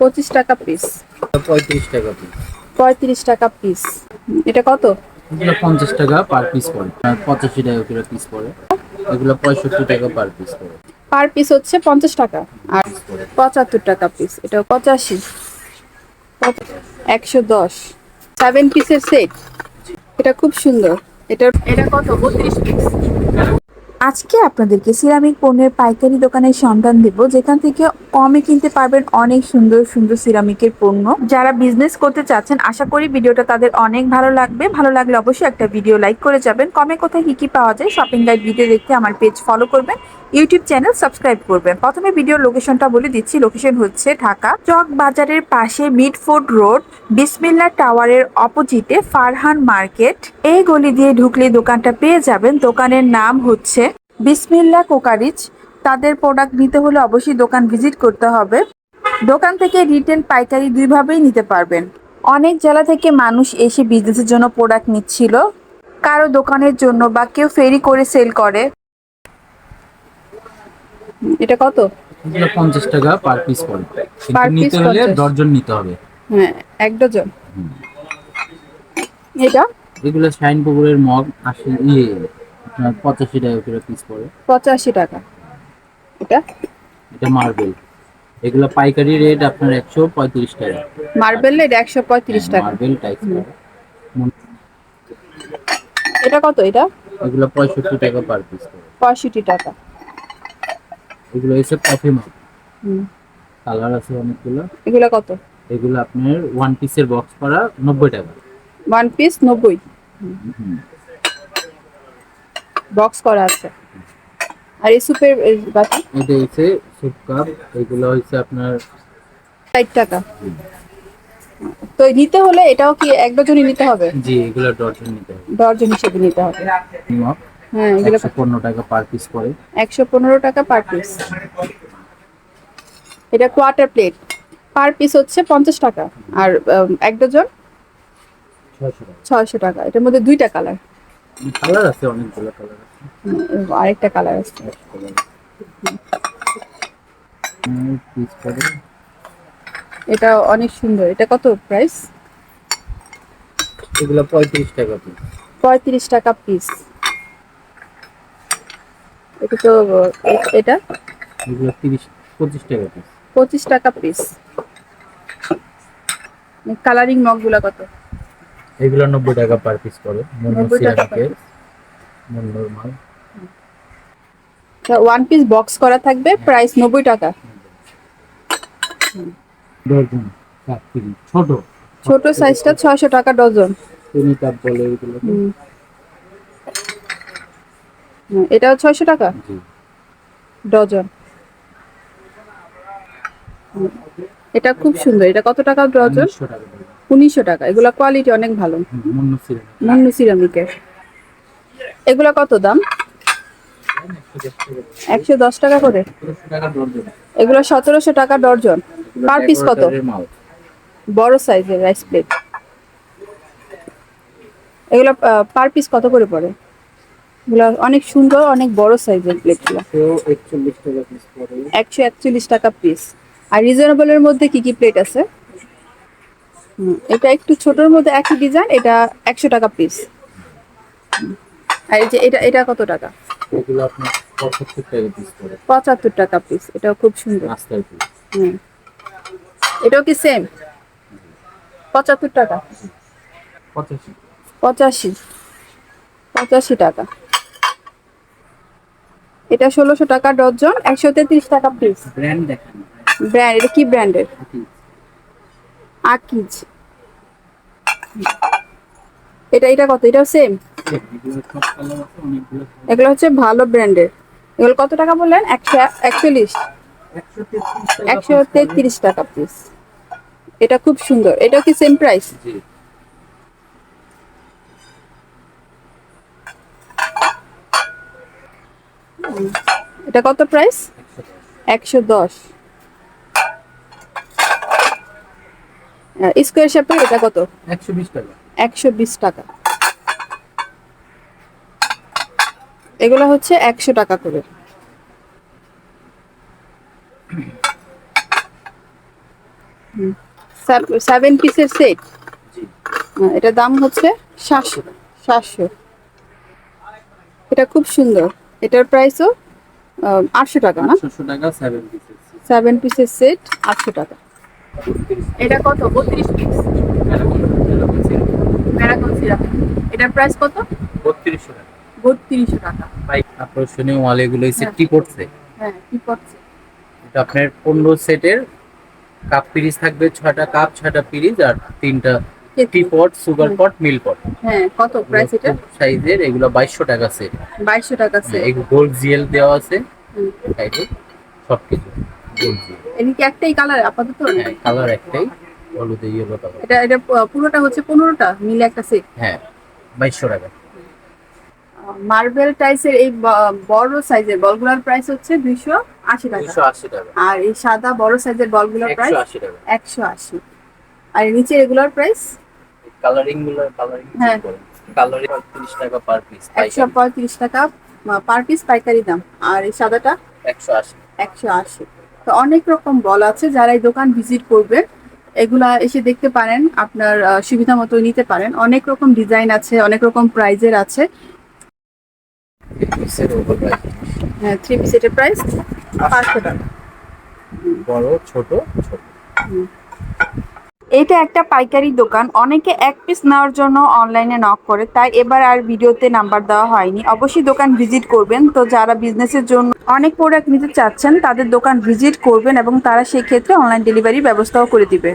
পঁচিশ টাকা পিস পঁয়ত্রিশ টাকা পিস পঁয়ত্রিশ টাকা পিস এটা কত? এগুলো পঞ্চাশ টাকা পার পিস পড়ে। পঁচাশি টাকা করে পিস পড়ে। এগুলো পঁয়ষট্টি টাকা পার পিস পড়ে। পার পিস হচ্ছে পঞ্চাশ টাকা। আর পঁচাত্তর টাকা পিস এটা পঁচাশি। একশো দশ। সেভেন পিসের সেট এটা খুব সুন্দর। এটা এটা কত? বত্রিশ পিস আজকে আপনাদেরকে সিরামিক পণ্যের পাইকারি দোকানের সন্ধান দেব, যেখান থেকে কমে কিনতে পারবেন অনেক সুন্দর সুন্দর সিরামিকের পণ্য। যারা বিজনেস করতে চাচ্ছেন, আশা করি ভিডিওটা তাদের অনেক ভালো লাগবে। ভালো লাগলে অবশ্যই একটা ভিডিও লাইক করে যাবেন। কমে কোথায় কি কি পাওয়া যায় শপিং গাইড ভিডিও দেখতে আমার পেজ ফলো করবেন ইউটিউব চ্যানেল সাবস্ক্রাইব করবেন। প্রথমে ভিডিওর লোকেশনটা বলে দিচ্ছি। লোকেশন হচ্ছে ঢাকা, চক বাজারের পাশে মিডফোর্ড রোড, বিসমিল্লা টাওয়ারের অপোজিটে ফারহান মার্কেট। এই গলি দিয়ে ঢুকলে দোকানটা পেয়ে যাবেন। দোকানের নাম হচ্ছে বিসমিল্লা কোকারিজ তাদের প্রোডাক্ট নিতে হলে অবশ্যই দোকান ভিজিট করতে হবে। দোকান থেকে রিটেন পাইকারি দুইভাবেই নিতে পারবেন। অনেক জেলা থেকে মানুষ এসে বিজনেসের জন্য প্রোডাক্ট নিচ্ছিল। কারও দোকানের জন্য বা কেউ ফেরি করে সেল করে। এটা কত? পঞ্চাশ টাকা পার পিস নিতে হলে 50 দর্জন নিতে হবে। হ্যাঁ এক ডজন। এটা? এগুলো শাইন পুকুরের মগ আশি ইয়ে। আপনার পঁচাশি টাকা করে পিস পড়ে। পঁচাশি টাকা। এটা? এটা মার্বেল এগুলো পাইকারি রেট আপনার একশো পঁয়ত্রিশ টাকা। মার্বেল একশো পঁয়ত্রিশ টাকা। মার্বেল টাইপ এটা কত এটা? এগুলো পঁয়ষট্টি টাকা পার পিস পড়ে। পঁয়ষট্টি টাকা। এগুলো হচ্ছে কফি মগ হুম। কালার আছে অনেকগুলো। এগুলো কত? এগুলো আপনার ওয়ান পিসের বক্স করা নব্বই টাকা। ওয়ান পিস নব্বই। বক্স করা আছে। আর এই সুপের বাটি? এটা হচ্ছে স্যুপ কাপ এগুলো হচ্ছে আপনার ষাট টাকা। তো নিতে হলে এটাও কি এক ডজনই নিতে হবে? জি এগুলো ডজন নিতে হবে। ডজন হিসেবে নিতে হবে। হ্যাঁ এগুলো একশো পনেরো টাকা পার পিস পড়ে একশো পনেরো টাকা পার পিস এটা কোয়ার্টার প্লেট পার পিস হচ্ছে পঞ্চাশ টাকা। আর এক ডজন ছয়শো টাকা। ছয়শো টাকা। এটার মধ্যে দুইটা কালার কালার আছে অনেকগুলো কালার আছে। আরেকটা কালার আছে। এটা অনেক সুন্দর। এটা কত প্রাইস এগুলো পঁয়ত্রিশ টাকা পিস পঁয়ত্রিশ টাকা পিস এটা তো এটা? এগুলো তিরিশ পঁচিশ টাকা পিস পঁচিশ টাকা পিস কালারিং মগগুলা কত? এগুলো নব্বই টাকা পার পিস পড়ে 90 সিরামিকের মাল ওয়ান পিস বক্স করা থাকবে প্রাইস নব্বই টাকা। ডজন ছোট। ছোট সাইজটা ছয়শো টাকা ডজন। চিনি কাপ বলে এগুলো। এটাও ছয়শো টাকা? ডজন। এটা খুব সুন্দর। এটা কত টাকা ডজন উনিশশো টাকা। এগুলা কোয়ালিটি অনেক ভালো। মুন্নু সিরামিকের এগুলা কত দাম? একশো দশ টাকা করে। এগুলো সতেরোশো টাকা ডর্জন। পার পিস কত? বড় সাইজের রাইস প্লেট এগুলো পার পিস কত করে পড়ে? এগুলো অনেক সুন্দর অনেক বড় সাইজের প্লেটগুলো একশো একচল্লিশ টাকা পিস আর রিজনেবলের মধ্যে কি কি প্লেট আছে? এটা একটু ছোটর মধ্যে একই ডিজাইন এটা একশো টাকা পিস আর এই যে এটা এটা কত টাকা? এগুলো আপনার পঁচাত্তর টাকা পিস এটাও খুব সুন্দর। হুম এটাও কি সেম পঁচাত্তর টাকা। পঁচাশি। পঁচাশি। পঁচাশি টাকা। এটা ষোলোশো টাকা ডজন একশো তেত্রিশ টাকা পিস ব্র্যান্ড দেখান। ব্র্যান্ড এটা কি ব্র্যান্ডের আকিজ এটা এটা কত? এটাও সেম এগুলো হচ্ছে ভালো ব্র্যান্ডের এগুলো কত টাকা বললেন? একশো একচল্লিশ। একশো তেত্রিশ টাকা পিস এটা খুব সুন্দর। এটা কি সেম প্রাইস এটা কত প্রাইস একশো দশ। স্কোয়ার শেপের এটা কত? একশো বিশ টাকা। একশো বিশ টাকা। এগুলো হচ্ছে একশো টাকা করে। সেভেন পিসের সেট জি। এটার দাম হচ্ছে সাতশো। সাতশো। এটা খুব সুন্দর। এটার প্রাইসও আটশো টাকা না? সেভেন পিসের সেট আটশো টাকা। এটা কত? বত্রিশ পিস প্যারাগন সিরাপ এটার প্রাইস কত? বত্রিশশো টাকা। বত্রিশশো টাকা। আকর্ষণীয় মাল এগুলো হ্যাঁ। টি পড়ছে? হ্যাঁ কি পড়ছে? এটা আপনার পনেরো সেটের কাপ পিরিজ থাকবে ছয়টা কাপ ছয়টা পিরিজ আর তিনটা টি পট সুগার পট মিল পট হ্যাঁ কত প্রাইস এটা? সাইজের এগুলো বাইশশো টাকা সেট বাইশশো টাকা সেট গোল্ড জিএল দেওয়া আছে। সাইডে সবকিছু। এর কি একটাই কালার আপাতত? হ্যাঁ কালার একটাই হলুদ ইয়েলো কালার এটা এটা পুরোটা হচ্ছে পনেরোটা মিলে একটা সেট হ্যাঁ বাইশশো টাকা। মার্বেল টাইসের এই বড় সাইজের বলগুলোর প্রাইস হচ্ছে দুইশো আশি টাকা। আর এই সাদা বড় সাইজের বলগুলোর প্রাইস একশো আশি আর নিচের এগুলোর প্রাইস কালারিংগুলো কালারিং হ্যাঁ। কালারিং তিরিশ টাকা পার পিস একশো পঁয়ত্রিশ টাকা পার পিস পাইকারি দাম। আর এই সাদাটা? একশো আশি। একশো আশি। তো অনেক রকম বল আছে যারা এই দোকান ভিজিট করবে এগুলা এসে দেখতে পারেন আপনার সুবিধা মতো নিতে পারেন। অনেক রকম ডিজাইন আছে অনেক রকম প্রাইজের আছে। হ্যাঁ থ্রি পিস এটার প্রাইস পাঁচশো টাকা। বড় ছোট ছোট। এটা একটা পাইকারি দোকান। অনেকে এক পিস নেওয়ার জন্য অনলাইনে নক করে, তাই এবার আর ভিডিওতে নাম্বার দেওয়া হয়নি। অবশ্যই দোকান ভিজিট করবেন। তো যারা বিজনেসের জন্য অনেক প্রোডাক্ট নিতে চাচ্ছেন, তাদের দোকান ভিজিট করবেন এবং তারা সেই ক্ষেত্রে অনলাইন ডেলিভারির ব্যবস্থাও করে দিবে।